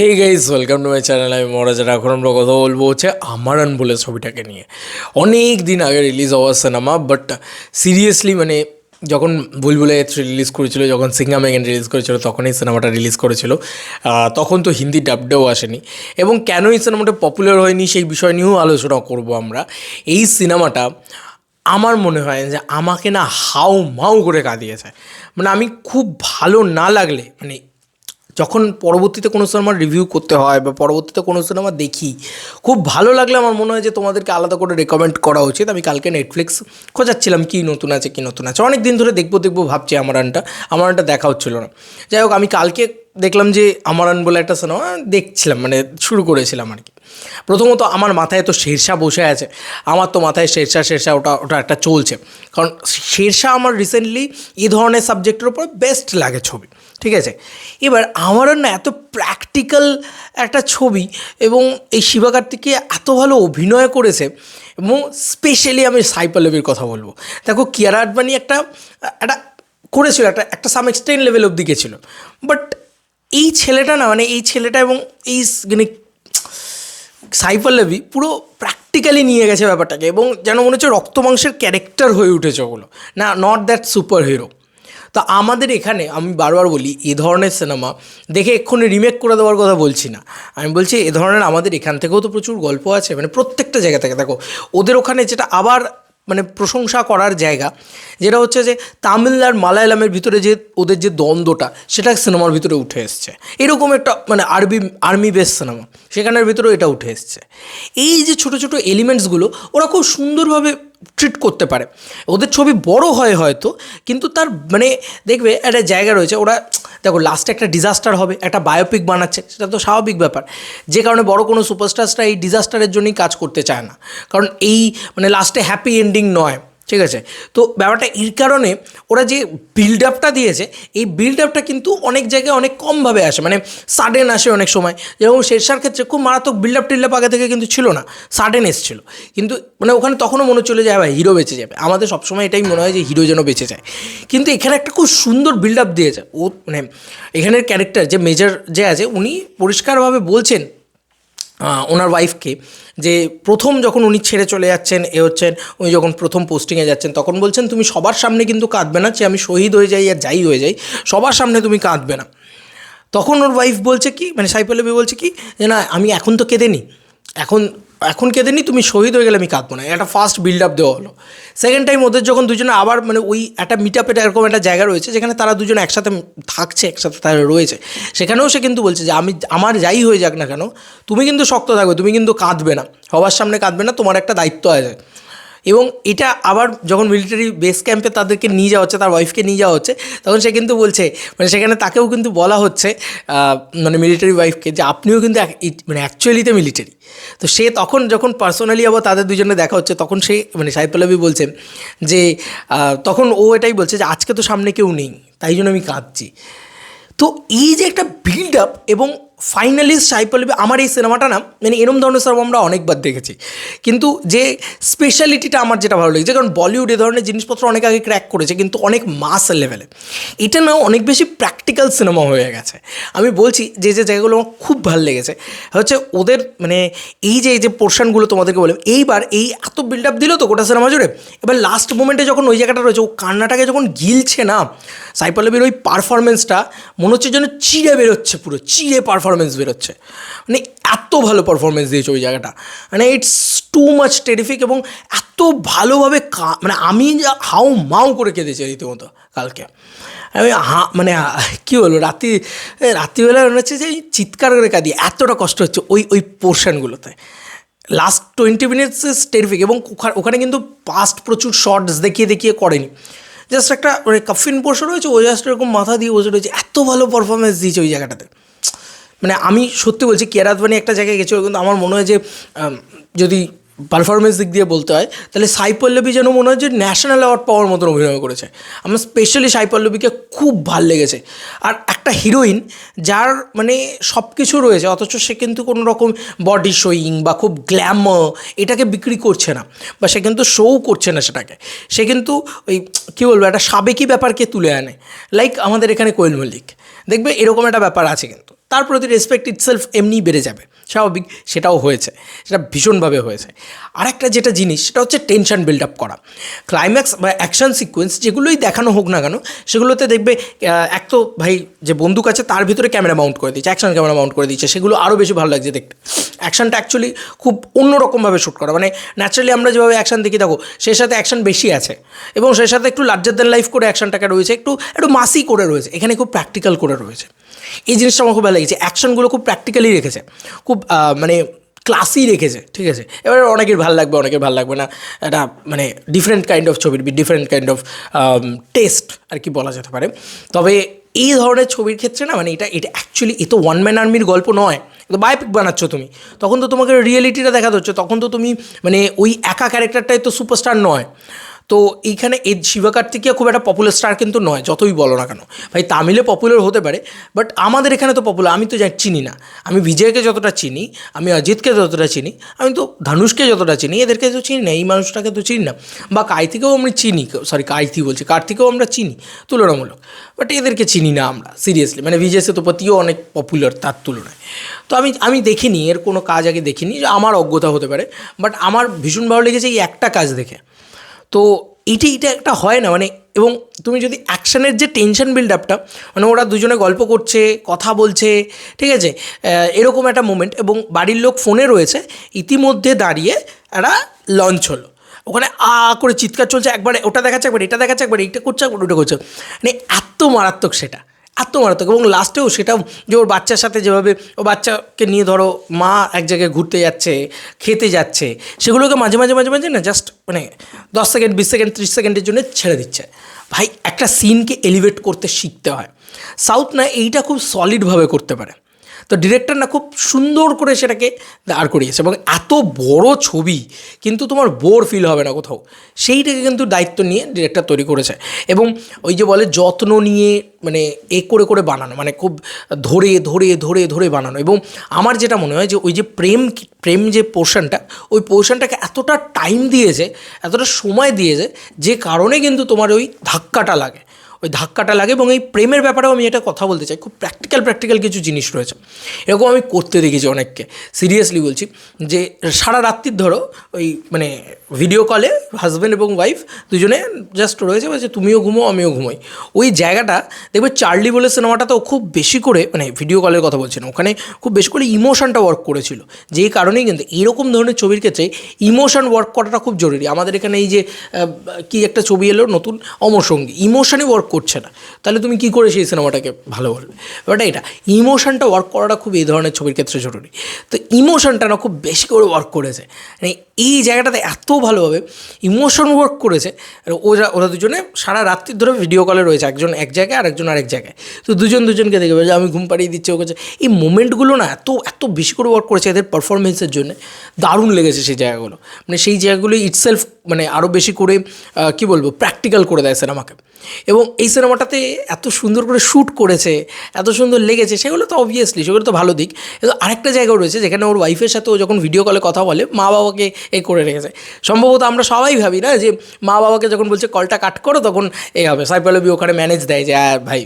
Hey guys welcome to my channel আমি মহারাজার এখন আমরা কথা বলব হচ্ছে আমারান বলে ছবিটাকে নিয়ে। অনেক দিন আগে রিলিজ হওয়ার সিনেমা বাট সিরিয়াসলি মানে যখন বুলবুলে রিলিজ করেছিল, যখন সিঙ্গাম এগেন রিলিজ করেছিল, তখনই সিনেমাটা রিলিজ করেছিল। তখন তো হিন্দি ডাবডেও আসেনি। এবং কেন এই সিনেমাটা পপুলার হয়নি সেই বিষয় নিয়েও আলোচনা করব আমরা। এই সিনেমাটা আমার মনে হয় যে আমাকে না হাউ মাউ করে কাঁদিয়েছে। মানে আমি খুব ভালো না লাগলে মানে যখন পরবর্তীতে কোনো সিনেমার রিভিউ করতে হয় বা পরবর্তীতে কোনো সিনেমা দেখি, খুব ভালো লাগলে আমার মনে হয় যে তোমাদেরকে আলাদা করে রেকমেন্ড করা উচিত। আমি কালকে নেটফ্লিক্স খোঁজাচ্ছিলাম কী নতুন আছে, কী নতুন আছে। অনেক দিন ধরে দেখব দেখব, ভাবছি আমারানটা আমারানটা দেখা হচ্ছিল না। যাই হোক, আমি কালকে দেখলাম যে আমারান বলে একটা সিনেমা দেখছিলাম মানে শুরু করেছিলাম আর কি। প্রথমত আমার মাথায় তো শেরশাহ বসে আছে। আমার তো মাথায় শেরশাহ শেরশাহ ওটা ওটা একটা চলছে। কারণ শেরশাহ আমার রিসেন্টলি এই ধরনের সাবজেক্টের উপর বেস্ট লাগে ছবি। ঠিক আছে? এবার আমারও না এত প্র্যাকটিক্যাল একটা ছবি এবং এই শিবা কার্তিকে এত ভালো অভিনয় করেছে এবং স্পেশালি আমি সাইপালবির কথা বলব। দেখো, কিয়ারা আডবাণী একটা একটা করেছিল, একটা একটা সাম এক্সটেন্ট লেভেল অব্দি গেছিল। বাট এই ছেলেটা না মানে এই ছেলেটা এবং এই মানে সাইফাল্লভি পুরো প্র্যাকটিক্যালি নিয়ে গেছে ব্যাপারটাকে এবং যেন মনে হচ্ছে রক্ত মাংসের ক্যারেক্টার হয়ে উঠেছে ওগুলো। না নট দ্যাট সুপার হিরো তো আমাদের এখানে, আমি বারবার বলি, এ ধরনের সিনেমা দেখে এক্ষুনি রিমেক করে দেওয়ার কথা বলছি না। আমি বলছি, এ ধরনের আমাদের এখান থেকেও তো প্রচুর গল্প আছে মানে প্রত্যেকটা জায়গা থেকে। দেখো, ওদের ওখানে যেটা আবার মানে প্রশংসা করার জায়গা, যেটা হচ্ছে যে তামিল আর মালায়ালামের ভিতরে যে, ওদের যে দ্বন্দ্বটা, সেটা সিনেমার ভিতরে উঠে এসছে। এরকম একটা মানে আরবি, আর্মি বেস সিনেমা সেখানের ভিতরেও এটা উঠে এসছে। এই যে ছোটো ছোটো এলিমেন্টসগুলো ওরা খুব সুন্দরভাবে ট্রিট করতে পারে। ওদের ছবি বড় হয় হয়তো, কিন্তু তার মানে দেখবে একটা জায়গা রয়েছে, ওরা দেখো লাস্টে একটা ডিজাস্টার হবে, একটা বায়োপিক বানাচ্ছে, সেটা তো স্বাভাবিক ব্যাপার। যে কারণে বড় কোনো সুপারস্টারসরা এই ডিজাস্টারের জন্যই কাজ করতে চায় না। কারণ এই মানে লাস্টে হ্যাপি এন্ডিং নয়। ঠিক আছে? তো ব্যাপারটা এর কারণে ওরা যে বিল্ড আপটা দিয়েছে, এই বিল্ড আপটা কিন্তু অনেক জায়গায় অনেক কমভাবে আসে। মানে সাডেন আসে অনেক সময়। যেরকম শেরশার ক্ষেত্রে খুব মারাত্মক বিল্ড আপ টিল্ড আপ আগে থেকে কিন্তু ছিল না। সাডেন এসছিল। কিন্তু মানে ওখানে তখনও মনে চলে যায় ভাই হিরো বেঁচে যাবে। আমাদের সবসময় এটাই মনে হয় যে হিরো যেন বেঁচে যায়। কিন্তু এখানে একটা খুব সুন্দর বিল্ড আপ দিয়েছে। ও মানে এখানের ক্যারেক্টার যে মেজর যে আছে, উনি পরিষ্কারভাবে বলছেন ওনার ওয়াইফকে যে প্রথম যখন উনি ছেড়ে চলে যাচ্ছেন, এ হচ্ছেন, উনি যখন প্রথম পোস্টিংয়ে যাচ্ছেন, তখন বলছেন, তুমি সবার সামনে কিন্তু কাঁদবে না, যে আমি শহীদ হয়ে যাই আর যাই হয়ে যাই, সবার সামনে তুমি কাঁদবে না। তখন ওর ওয়াইফ বলছে কি মানে সাইফালবি বলছে কি, যে না, আমি এখন তো কেঁদে নি এখন এখন কেঁদে নি তুমি শহীদ হয়ে গেলে আমি কাঁদবো না। একটা ফার্স্ট বিল্ড আপ দেওয়া হলো। সেকেন্ড টাইম ওদের যখন দুজনে আবার মানে ওই একটা মিট আপের এরকম একটা জায়গা রয়েছে, যেখানে তারা দুজনে একসাথে থাকছে, একসাথে তারা রয়েছে। সেখানেও সে কিন্তু বলছে যে, আমি, আমার যাই হয়ে যাক না কেন, তুমি কিন্তু শক্ত থাকবে, তুমি কিন্তু কাঁদবে না। সবার সামনে কাঁদবে না, তোমার একটা দায়িত্ব আছে। এবং এটা আবার যখন মিলিটারি বেস ক্যাম্পে তাদেরকে নিয়ে যাওয়া হচ্ছে, তার ওয়াইফকে নিয়ে যাওয়া হচ্ছে, তখন সে কিন্তু বলছে মানে সেখানে তাকেও কিন্তু বলা হচ্ছে মানে মিলিটারি ওয়াইফকে যে আপনিও কিন্তু মানে অ্যাকচুয়ালিতে মিলিটারি তো সে তখন যখন পার্সোনালি আবার তাদের দুজনে দেখা হচ্ছে, তখন সে মানে সাইপল্লবী বলছেন যে তখন ও এটাই বলছে যে, আজকে তো সামনে কেউ নেই, তাই জন্য আমি কাঁদছি। তো এই যে একটা বিল্ড আপ এবং ফাইনালি সাইপলবি আমার এই সিনেমাটা না মানে এরম ধরনের সিনেমা আমরা অনেকবার দেখেছি। কিন্তু যে স্পেশালিটিটা আমার যেটা ভালো লেগেছে, কারণ বলিউড এ ধরনের জিনিসপত্র অনেক আগে ক্র্যাক করেছে, কিন্তু অনেক মাস লেভেলে এটা না অনেক বেশি প্র্যাকটিক্যাল সিনেমা হয়ে গেছে। আমি বলছি যে যে জায়গাগুলো আমার খুব ভালো লেগেছে, হচ্ছে ওদের মানে এই যে এই যে পোর্শনগুলো তোমাদেরকে বললাম, এইবার এই এত বিল্ড আপ দিল তো গোটা সিনেমা জুড়ে, এবার লাস্ট মোমেন্টে যখন ওই জায়গাটা রয়েছে, ও কান্নাটাকে যখন গিলছে না সাইপল্লবীর ওই পারফরমেন্সটা মনে হচ্ছে যেন চিড়ে বেরোচ্ছে পুরো, চিড়ে পারফরমেন্স বেরোচ্ছে মানে এত ভালো পারফরমেন্স দিয়েছে ওই জায়গাটা। মানে ইটস টু মাচ টেরিফিক এবং এত ভালোভাবে মানে আমি যা হাউ মাউ করে কেঁদেছি রীতিমতো কালকে। আমি হা মানে কী বলব রাত্রি এ, রাত্রিবেলা মনে হচ্ছে যে চিৎকার করে কাঁদি এতটা কষ্ট হচ্ছে ওই ওই পোর্শনগুলোতে লাস্ট টোয়েন্টি মিনিটস টেরিফিক এবং ওখা- ওখানে কিন্তু পাস্ট প্রচুর শর্টস দেখিয়ে দেখিয়ে করেনি। জাস্ট একটা মানে কাফিন পোর্শন রয়েছে ও জাস্ট এরকম মাথা দিয়ে বসে রয়েছে এত ভালো পারফরমেন্স দিয়েছে ওই জায়গাটাতে। মানে আমি সত্যি বলছি কেরাতবানি একটা জায়গায় গেছিল কিন্তু আমার মনে হয় যে যদি পারফরমেন্স দিক দিয়ে বলতে হয়, তাহলে সাই পল্লবী যেন মনে হয় যে ন্যাশনাল অ্যাওয়ার্ড পাওয়ার মতন অভিনয় করেছে। আমার স্পেশালি সাই পল্লবীকে খুব ভালো লেগেছে। আর একটা হিরোইন যার মানে সব কিছু রয়েছে, অথচ সে কিন্তু কোনো রকম বডি শোয়িং বা খুব গ্ল্যামার এটাকে বিক্রি করছে না, বা সে কিন্তু শোও করছে না সেটাকে। সে কিন্তু ওই, কী বলব, একটা সাবেকি ব্যাপারকে তুলে আনে। লাইক আমাদের এখানে কোয়েল মল্লিক। দেখবে এরকম একটা ব্যাপার আছে কিন্তু। তার প্রতি রেসপেক্ট ইটসেলফ এমনিই বেড়ে যাবে। স্বাভাবিক, সেটাও হয়েছে। সেটা ভীষণভাবে হয়েছে। আরেকটা যেটা জিনিস, সেটা হচ্ছে টেনশন বিল্ড আপ করা। ক্লাইম্যাক্স বা অ্যাকশন সিকোয়েন্স যেগুলোই দেখানো হোক না কেন, সেগুলোতে দেখবে এক তো ভাই যে বন্দুক আছে, তার ভিতরে ক্যামেরা মাউন্ট করে দিচ্ছে অ্যাকশন ক্যামেরা মাউন্ট করে দিচ্ছে সেগুলো আরও বেশি ভালো লাগছে দেখতে। অ্যাকশনটা অ্যাকচুয়ালি খুব অন্যরকমভাবে শ্যুট করা। মানে ন্যাচারালি আমরা যেভাবে অ্যাকশন দেখি থাকো সেই সাথে অ্যাকশন বেশি আছে। এবং সেই সাথে একটু লার্জার দ্যান লাইফ করে অ্যাকশনটাকে রয়েছে, একটু একটু মাসি করে রয়েছে। এখানে খুব প্র্যাকটিক্যাল করে রয়েছে। এই জিনিসটা আমার খুব ভালো লেগেছে। অ্যাকশনগুলো খুব প্র্যাকটিক্যালি রেখেছে। খুব মানে ক্লাসই রেখেছে, ঠিক আছে? এবার অনেকের ভালো লাগবে, অনেকের ভালো লাগবে না। এটা মানে ডিফারেন্ট কাইন্ড অফ ছবির ডিফারেন্ট কাইন্ড অফ টেস্ট আর কি বলা যেতে পারে। তবে এই ধরনের ছবির ক্ষেত্রে না মানে এটা এটা অ্যাকচুয়ালি এ তো ওয়ান ম্যান আর্মির গল্প নয়। তো বায়োপিক বানাচ্ছ তুমি। তখন তো তোমাকে রিয়েলিটিটা দেখাতে হচ্ছে। তখন তো তুমি মানে ওই একা ক্যারেক্টারটাই তো সুপারস্টার নয়। তো এইখানে এই শিবকার্তিকিয়া খুব একটা পপুলার স্টার কিন্তু নয়, যতই বলো না কেন। ভাই, তামিলে পপুলার হতে পারে বাট আমাদের এখানে তো পপুলার আমি তো যা চিনি না। আমি বিজয়কে যতটা চিনি, আমি অজিতকে যতটা চিনি, আমি তো ধানুষকে যতটা চিনি, এদেরকে তো চিনি না, এই মানুষটাকে তো চিনি না। বা কাইতিকেও আমি চিনি সরি কাইতি বলছি, কার্তিকেও আমরা চিনি, তুলনামূলক। বাট এদেরকে চিনি না আমরা সিরিয়াসলি মানে বিজয় সেতুপতিও অনেক পপুলার তার তুলনায়। তো আমি আমি দেখিনি, এর কোনো কাজ আগে দেখিনি, যে আমার অজ্ঞতা হতে পারে বাট আমার ভীষণ ভালো লেগেছে এই একটা কাজ দেখে। তো এটি, এটা একটা হয় না মানে এবং তুমি যদি অ্যাকশানের যে টেনশন বিল্ড আপটা মানে ওরা দুজনে গল্প করছে, কথা বলছে, ঠিক আছে? এরকম একটা মোমেন্ট এবং বাড়ির লোক ফোনে রয়েছে, ইতিমধ্যে দাঁড়িয়ে একটা লঞ্চ হলো। ওখানে আ করে চিৎকার চলছে, একবারে ওটা দেখাচ্ছে, একবার এটা দেখাচ্ছে, একবার এটা করছে, একবার ওটা করছে। মানে এত মারাত্মক সেটা। এত মারাত্মক এবং লাস্টেও সেটাও যে ওর বাচ্চার সাথে যেভাবে ও বাচ্চাকে নিয়ে ধরো মা এক জায়গায় ঘুরতে যাচ্ছে, খেতে যাচ্ছে, সেগুলোকে মাঝে মাঝে মাঝে মাঝে না জাস্ট মানে দশ সেকেন্ড বিশ সেকেন্ড ত্রিশ সেকেন্ডের জন্য ছেড়ে দিচ্ছে। ভাই, একটা সিনকে এলিভেট করতে শিখতে হয়। সাউথ না এইটা খুব সলিডভাবে করতে পারে। তো ডিরেক্টর না খুব সুন্দর করে সেটাকে দাঁড় করিয়েছে এবং এত বড় ছবি কিন্তু তোমার বোর ফিল হবে না কোথাও। সেইটাকে কিন্তু দায়িত্ব নিয়ে ডিরেক্টর তৈরি করেছে এবং ওই যে বলে যত্ন নিয়ে মানে এ করে করে বানানো মানে খুব ধরে ধরে ধরে ধরে বানানো এবং আমার যেটা মনে হয় যে ওই যে প্রেম প্রেম যে পোর্শনটা, ওই পোর্শনটাকে এতটা টাইম দিয়েছে, এতটা সময় দিয়েছে যে কারণে কিন্তু তোমার ওই ধাক্কাটা লাগে। ওই ধাক্কাটা লাগে এবং এই প্রেমের ব্যাপারেও আমি এটা কথা বলতে চাই। খুব প্র্যাকটিক্যাল প্র্যাকটিক্যাল কিছু জিনিস রয়েছে। এরকম আমি করতে দেখেছি অনেককে। সিরিয়াসলি বলছি যে সারা রাত্রির ধরো ওই মানে ভিডিও কলে হাজব্যান্ড এবং ওয়াইফ দুজনে জাস্ট রয়েছে, বলছে, তুমিও ঘুমো, আমিও ঘুমোই। ওই জায়গাটা, দেখবে চার্লি বলে সিনেমাটা তো খুব বেশি করে মানে ভিডিও কলের কথা বলছি না, ওখানে খুব বেশি করে ইমোশনটা ওয়ার্ক করেছিল। যেই কারণেই কিন্তু এরকম ধরনের ছবির ক্ষেত্রে ইমোশন ওয়ার্ক করাটা খুব জরুরি। আমাদের এখানে এই যে কি একটা ছবি এলো নতুন, অমরসঙ্গী ইমোশনই ওয়ার্ক করছে না। তাহলে তুমি কি করে সেই সিনেমাটাকে ভালো বলবে? ব্যাপারটা এটা ইমোশনটা ওয়ার্ক করাটা খুব এই ধরনের ছবির ক্ষেত্রে জরুরি। তো ইমোশনটা না খুব বেশি করে ওয়ার্ক করেছে। মানে এই জায়গাটাতে এত ভালোভাবে ইমোশন ওয়ার্ক করেছে। আর ওরা ওরা দুজনে সারা রাত্রি ধরে ভিডিও কলে রয়েছে, একজন এক জায়গায় আর একজন আরেক জায়গায়। তো দুজন দুজনকে দেখবে যে, আমি ঘুম পাড়িয়ে দিচ্ছি ও করছে এই মোমেন্টগুলো না এত এত বেশি করে ওয়ার্ক করেছে এদের পারফরমেন্সের জন্য, দারুণ লেগেছে সেই জায়গাগুলো। মানে সেই জায়গাগুলো ইটসেলফ মানে আরও বেশি করে কি বলব প্র্যাকটিক্যাল করে দেয় সিনেমাকে। এবং এই সিনেমাটাতে এত সুন্দর করে শ্যুট করেছে, এত সুন্দর লেগেছে, সেগুলো তো অবভিয়াসলি সেগুলো তো ভালো দিক। কিন্তু আরেকটা জায়গাও রয়েছে যেখানে ওর ওয়াইফের সাথে ও যখন ভিডিও কলে কথা বলে মা বাবাকে এ করে রেখেছে। সম্ভবত আমরা সবাই ভাবি না যে মা বাবাকে যখন বলছে কলটা কাট করো, তখন এ হবে। সাইপালবি ওখানে ম্যানেজ দেয় যে আর ভাই,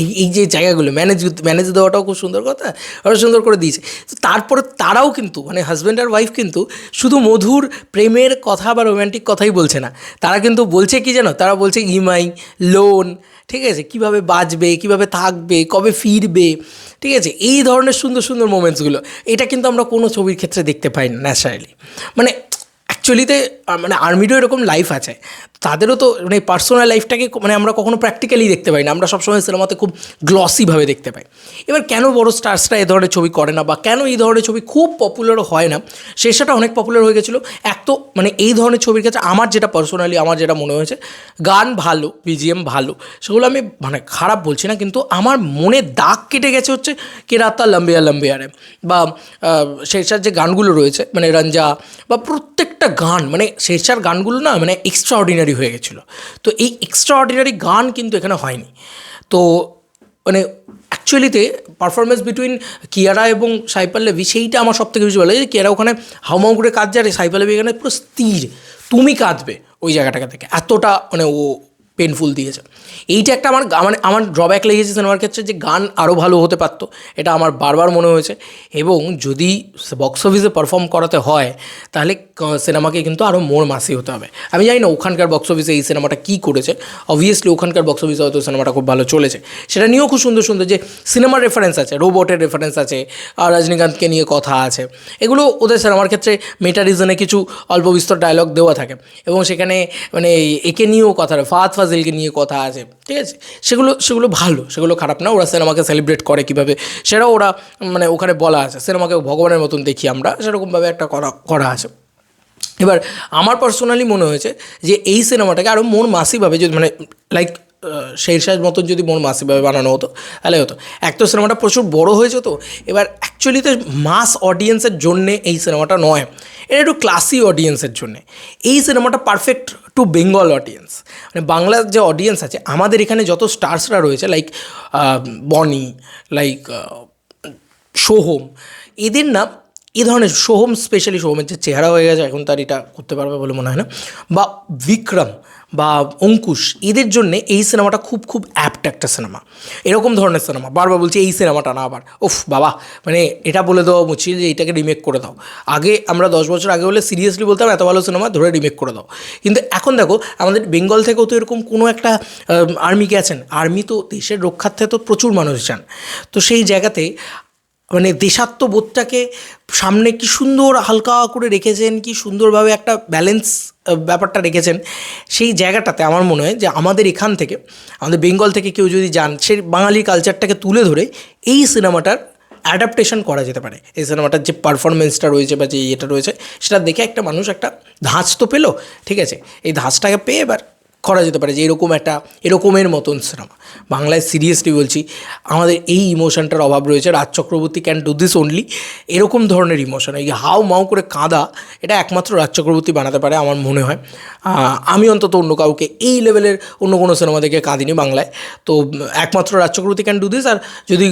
এই এই যে জায়গাগুলো ম্যানেজ ম্যানেজ দেওয়াটাও খুব সুন্দর কথা আরও সুন্দর করে দিয়েছে। তো তারপরে তারাও কিন্তু মানে হাজব্যান্ড আর ওয়াইফ কিন্তু শুধু মধুর প্রেমের কথা বা রোম্যান্টিক কথাই বলছে না। তারা কিন্তু বলছে কি জানো? তারা বলছে ইএমআই লোন ঠিক আছে? কীভাবে বাঁচবে, কীভাবে থাকবে, কবে ফিরবে, ঠিক আছে? এই ধরনের সুন্দর সুন্দর মোমেন্টসগুলো এটা কিন্তু আমরা কোনো ছবির ক্ষেত্রে দেখতে পাই না ন্যাচারালি মানে অ্যাকচুয়ালিতে মানে আর্মিরও এরকম লাইফ আছে। তাদেরও তো মানে পার্সোনাল লাইফটাকে মানে আমরা কখনো প্র্যাকটিক্যালি দেখতে পাই না। আমরা সবসময় সিনেমাতে খুব গ্লসিভাবে দেখতে পাই। এবার কেন বড় স্টার্সরা এ ধরনের ছবি করে না বা কেন এই ধরনের ছবি খুব পপুলার হয় না? শেষটা অনেক পপুলার হয়ে গেছিল। এক তো মানে এই ধরনের ছবির ক্ষেত্রে আমার যেটা পার্সোনালি আমার যেটা মনে হয়েছে, গান ভালো বিজিএম ভালো, সেগুলো আমি মানে খারাপ বলছি না, কিন্তু আমার মনে দাগ কেটে গেছে হচ্ছে কেরাতা লম্বিয়া লম্বিয়ারে বা শেরশার যে গানগুলো রয়েছে মানে রঞ্জা বা প্রত্যেকটা গান মানে শেরশার গানগুলো না মানে এক্সট্রা অর্ডিনারি হয়ে গেছিল। তো এই এক্সট্রা অর্ডিনারি গান কিন্তু এখানে হয়নি। তো মানে অ্যাকচুয়ালিতে পারফরমেন্স বিটুইন কিয়ারা এবং সাইপাল্লেবি সেইটা আমার সব থেকে বেশি ভালো লাগে। যে কিয়ারা ওখানে হাউমাউ করে কাজ যায় সাইপাল লেভি এখানে পুরো স্থির। তুমি কাঁদবে ওই জায়গাটাকে থেকে এতটা মানে ও পেনফুল দিয়েছে। এইটা একটা আমার আমার আমার ড্রব্যাক লেগেছে সিনেমার ক্ষেত্রে যে গান আরও ভালো হতে পারতো, এটা আমার বারবার মনে হয়েছে। এবং যদি বক্স অফিসে পারফর্ম করাতে হয়, তাহলে সিনেমাকে কিন্তু আরও মোর মাসি হতে হবে। আমি জানি না ওখানকার বক্স অফিসে এই সিনেমাটা কী করেছে। অবভিয়াসলি ওখানকার বক্স অফিসে হয়তো সিনেমাটা খুব ভালো চলেছে। সেটা নিয়েও খুব সুন্দর সুন্দর যে সিনেমার রেফারেন্স আছে রোবটের রেফারেন্স আছে, আর রজনীকান্তকে নিয়ে কথা আছে, এগুলো ওদের সিনেমার ক্ষেত্রে মেটা রিজনে কিছু অল্প বিস্তর ডায়লগ দেওয়া থাকে। এবং সেখানে মানে একে নিয়েও কথা ফাহাদ ফাজিলকে নিয়ে কথা আছে, ঠিক আছে? সেগুলো সেগুলো ভালো, সেগুলো খারাপ না। ওরা সিনেমাকে সেলিব্রেট করে কীভাবে। সেটাও ওরা মানে ওখানে বলা আছে। সিনেমাকে ভগবানের মতন দেখি আমরা, সেরকমভাবে একটা করা করা আছে। এবার আমার পার্সোনালি মনে হয়েছে যে এই সিনেমাটাকে আরও মন মাসিভাবে যদি মানে লাইক শেরশাহ মতন যদি মন মাসিভাবে বানানো হতো, তাহলে হতো। এক তো সিনেমাটা প্রচুর বড় হয়েছে তো, এবার অ্যাকচুয়ালি তো মাস অডিয়েন্সের জন্যে এই সিনেমাটা নয়, এটা একটু ক্লাসি অডিয়েন্সের জন্যে। এই সিনেমাটা পারফেক্ট টু বেঙ্গল অডিয়েন্স মানে বাংলার যে অডিয়েন্স আছে, আমাদের এখানে যত স্টার্সরা রয়েছে লাইক বনি লাইক সোহম এদের না এই ধরনের সোহম স্পেশালি সোহমের যে চেহারা হয়ে গেছে, এখন তার এটা করতে পারবে বলে মনে হয় না। বা বিক্রম বা অঙ্কুশ, এদের জন্য এই সিনেমাটা খুব খুব অ্যাপ্ট একটা সিনেমা। এরকম ধরনের সিনেমা। বারবার বলছি, এই সিনেমাটা না আবার। উফ, বাবা। মানে এটা বলে দেওয়া উচিত যে এটাকে রিমেক করে দাও। আগে আমরা দশ বছর আগে হলে সিরিয়াসলি বলতাম, এত ভালো সিনেমা ধরে রিমেক করে দাও। কিন্তু এখন দেখো, আমাদের বেঙ্গল থেকেও তো এরকম কোনো একটা আর্মি গেছেন আর্মি তো দেশের রক্ষার্থে তো প্রচুর মানুষ যান। তো সেই জায়গাতে মানে দেশাত্মবোধটাকে সামনে কি সুন্দর হালকা করে রেখেছেন, কি সুন্দরভাবে একটা ব্যালেন্স ব্যাপারটা রেখেছেন, সেই জায়গাটাতে আমার মনে হয় যে আমাদের এখান থেকে, আমাদের বেঙ্গল থেকে কেউ যদি যান, সে বাঙালি কালচারটাকে তুলে ধরে এই সিনেমাটার অ্যাডাপ্টেশন করা যেতে পারে। এই সিনেমাটার যে পারফরমেন্সটা রয়েছে বা যে ইয়েটা রয়েছে, সেটা দেখে একটা মানুষ একটা ধাঁচ তো পেল, ঠিক আছে? এই ধাঁচটাকে পেয়ে এবার করা যেতে পারে যে এরকম একটা, এরকমের মতন সিনেমা বাংলায় সিরিয়াসলি বলছি, আমাদের এই ইমোশনটার অভাব রয়েছে। Raj Chakraborty can do this only এরকম ধরনের ইমোশন এই হাও মাও করে কাঁদা, এটা একমাত্র রাজ চক্রবর্তী বানাতে পারে আমার মনে হয়। আমি অন্তত অন্য কাউকে এই লেভেলের অন্য কোনো সিনেমা দেখে কাঁদিনি বাংলায়। তো, একমাত্র Raj Chakraborty can do this আর যদি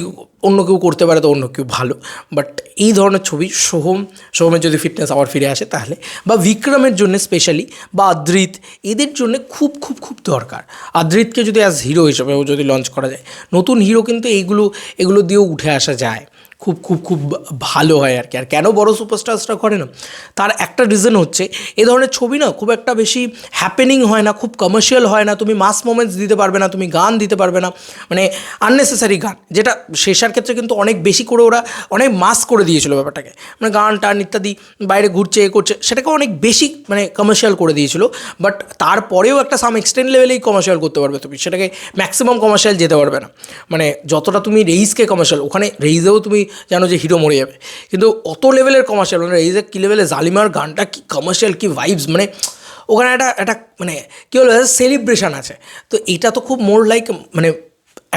অন্য কেউ করতে পারে তো অন্য কেউ ভালো। বাট এই ধরনের ছবি সোহম, সোহমের যদি ফিটনেস আবার ফিরে আসে তাহলে। বা বিক্রমের জন্য স্পেশালি বা আদ্রিত, এদের জন্য খুব খুব খুব দরকার। আদ্রিতকে যদি অ্যাজ হিরো হিসেবেও যদি লঞ্চ করা যায়, নতুন হিরো কিন্তু এইগুলো, এগুলো দিয়েও উঠে আসা যায়। খুব খুব খুব ভালো হয় আর কি। আর কেন বড় সুপারস্টার্সরা করে না? তার একটা রিজন হচ্ছে, এ ধরনের ছবি না খুব একটা বেশি হ্যাপেনিং হয় না, খুব কমার্শিয়াল হয় না, তুমি মাস মোমেন্টস দিতে পারবে না, তুমি গান দিতে পারবে না মানে আননেসেসারি গান, যেটা শেষার ক্ষেত্রে কিন্তু অনেক বেশি করে ওরা অনেক মাস করে দিয়েছিল ব্যাপারটাকে। মানে গান টান ইত্যাদি, বাইরে ঘুরছে, এ করছে, সেটাকে অনেক বেশি মানে কমার্শিয়াল করে দিয়েছিল বাট তারপরেও একটা সাম এক্সটেন্ড লেভেলেই কমার্শিয়াল করতে পারবে তুমি, সেটাকে ম্যাক্সিমাম কমার্শিয়াল যেতে পারবে না। মানে যতটা তুমি রেইসকে কমার্শিয়াল ওখানে রেইজেও তুমি জানো যে হিরো মরে যাবে। কিন্তু অত লেভেলের কমার্শিয়াল মানে এই যে কী লেভেলে জালিমার গানটা, কি কমার্শিয়াল কি ভাইবস মানে ওখানে একটা একটা মানে কী বলব সেলিব্রেশন আছে। তো এটা তো খুব মোর লাইক মানে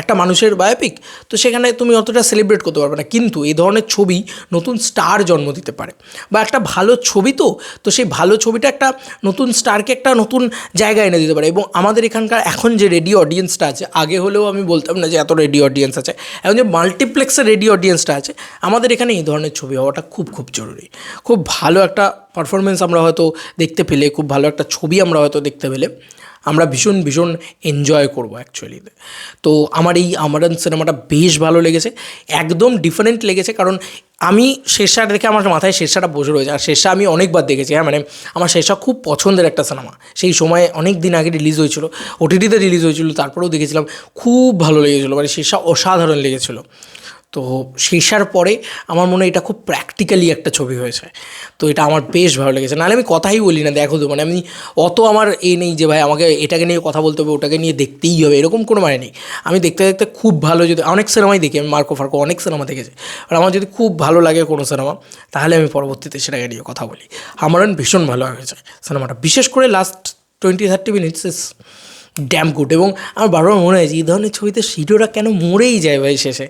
একটা মানুষের বায়োপিক তো সেখানে তুমি অতটা সেলিব্রেট করতে পারবে না। কিন্তু এই ধরনের ছবি নতুন স্টার জন্ম দিতে পারে। বা একটা ভালো ছবি তো তো সেই ভালো ছবিটা একটা নতুন স্টারকে একটা নতুন জায়গায় এনে দিতে পারে। এবং আমাদের এখানকার এখন যে রেডি অডিয়েন্সটা আছে, আগে হলেও আমি বলতাম না যে এত রেডিও অডিয়েন্স আছে, এখন যে মাল্টিপ্লেক্সের রেডিও অডিয়েন্সটা আছে, আমাদের এখানে এই ধরনের ছবি হওয়াটা খুব খুব জরুরি। খুব ভালো একটা পারফরমেন্স আমরা হয়তো দেখতে পেলে, খুব ভালো একটা ছবি আমরা হয়তো দেখতে পেলে। আমরা ভীষণ ভীষণ এনজয় করব অ্যাকচুয়ালিতে তো। আমার এই আমারন সিনেমাটা বেশ ভালো লেগেছে। একদম ডিফারেন্ট লেগেছে কারণ আমি শেরশাহ দেখে আমার মাথায় শেরশাটা বসে রয়েছে। আর শেরশাহ আমি অনেকবার দেখেছি হ্যাঁ মানে আমার শেরশাহ খুব পছন্দের একটা সিনেমা সেই সময় অনেক দিন আগে রিলিজ হয়েছিল ওটিটিতে রিলিজ হয়েছিল, তারপরেও দেখেছিলাম, খুব ভালো লেগেছিলো। মানে শেরশাহ অসাধারণ লেগেছিলো। তো শেষার পরে আমার মনে হয় এটা খুব প্র্যাকটিক্যালি একটা ছবি হয়েছে। তো এটা আমার বেশ ভালো লেগেছে। নাহলে আমি কথাই বলি না, দেখো তো মানে আমি অত আমার এ নেই যে, ভাই, আমাকে এটাকে নিয়ে কথা বলতে হবে, ওটাকে নিয়ে দেখতেই হবে, এরকম কোনো মানে নেই। আমি দেখতে দেখতে খুব ভালো যদি, অনেক সিনেমাই দেখি, আমি মার্কো ফার্কো অনেক সিনেমা দেখেছি আর আমার যদি খুব ভালো লাগে কোনো সিনেমা, তাহলে আমি পরবর্তীতে সেটাকে নিয়ে কথা বলি। আমার ভীষণ ভালো হয়েছে সিনেমাটা। বিশেষ করে last twenty thirty minutes is damn good এবং আমার বারবার মনে হয় যে এই ধরনের ছবিতে হিরোরা কেন মরেই যায় ভাই শেষে?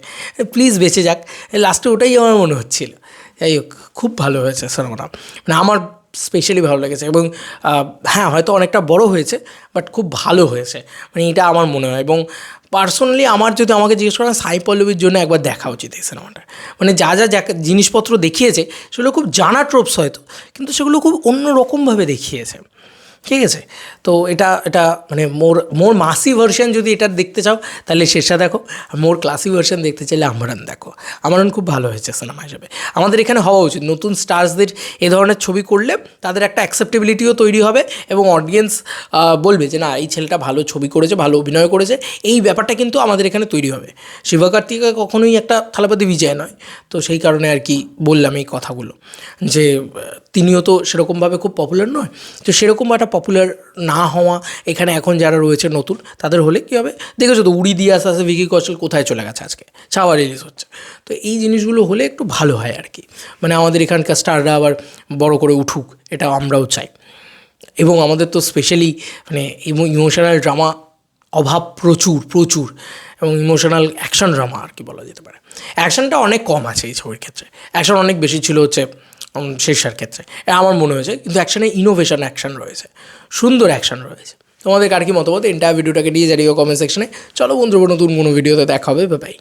প্লিজ বেঁচে যাক। লাস্টে ওটাই আমার মনে হচ্ছিল। যাই হোক, খুব ভালো হয়েছে সিনেমাটা। মানে আমার স্পেশালি ভালো লেগেছে এবং হ্যাঁ হয়তো অনেকটা বড় হয়েছে বাট খুব ভালো হয়েছে। মানে এটা আমার মনে হয় এবং পার্সোনালি আমার যদি আমাকে জিজ্ঞেস করেন সাই পল্লবীর জন্য একবার দেখা উচিত এই সিনেমাটা। মানে যা যা যা জিনিসপত্র দেখিয়েছে, সেগুলো খুব জানা ট্রোপস হয়তো, কিন্তু সেগুলো খুব অন্য রকমভাবে দেখিয়েছে। ঠিক আছে? তো এটা এটা মানে মোর মোর মাসি ভার্সন যদি এটা দেখতে চাও, তাহলে শেষা দেখো। মোর ক্লাসি ভার্সন দেখতে চাইলে আমরান দেখো। আমরান খুব ভালো হয়েছে সিনেমা হিসেবে। আমাদের এখানে হওয়া উচিত। নতুন স্টার্সদের এ ধরনের ছবি করলে তাদের একটা অ্যাকসেপ্টেবিলিটিও তৈরি হবে এবং অডিয়েন্স বলবে যে, না, এই ছেলেটা ভালো ছবি করেছে, ভালো অভিনয় করেছে। এই ব্যাপারটা কিন্তু আমাদের এখানে তৈরি হবে। শিবকার্তিকা কখনোই একটা থালাপাতি বিজয় নয়। তো সেই কারণে আর কি বললাম এই কথাগুলো। যে তিনিও তো সেরকমভাবে খুব পপুলার নয়। তো সেরকম একটা পপুলার না হওয়া, এখানে এখন যারা রয়েছে নতুন, তাদের হলে কী হবে? দেখেছ তো, উড়ি দিয়ে আস্তে আস্তে ভিকি কৌশল কোথায় চলে গেছে আজকে? ছাওয়া রিলিজ হচ্ছে। তো এই জিনিসগুলো হলে একটু ভালো হয় আর কি। মানে আমাদের এখানকার স্টাররা আবার বড় করে উঠুক এটা আমরাও চাই। এবং আমাদের তো স্পেশালি মানে ইমোশনাল ড্রামা অভাব প্রচুর প্রচুর। এবং ইমোশনাল অ্যাকশন ড্রামা আর কি বলা যেতে পারে। অ্যাকশনটা অনেক কম আছে এই ছবির ক্ষেত্রে। অ্যাকশন অনেক বেশি ছিল হচ্ছে শেরশার ক্ষেত্রে। আমার মনে হয়েছে, কিন্তু অ্যাকশানে ইনোভেশন অ্যাকশন রয়েছে। সুন্দর অ্যাকশন রয়েছে। তোমাদের কার কি মতামত? এন্টায়ার ভিডিওটাকে নিয়ে জানিও কমেন্ট সেকশনে চলো বন্ধুরা, নতুন কোনো ভিডিওতে দেখা হবে বাই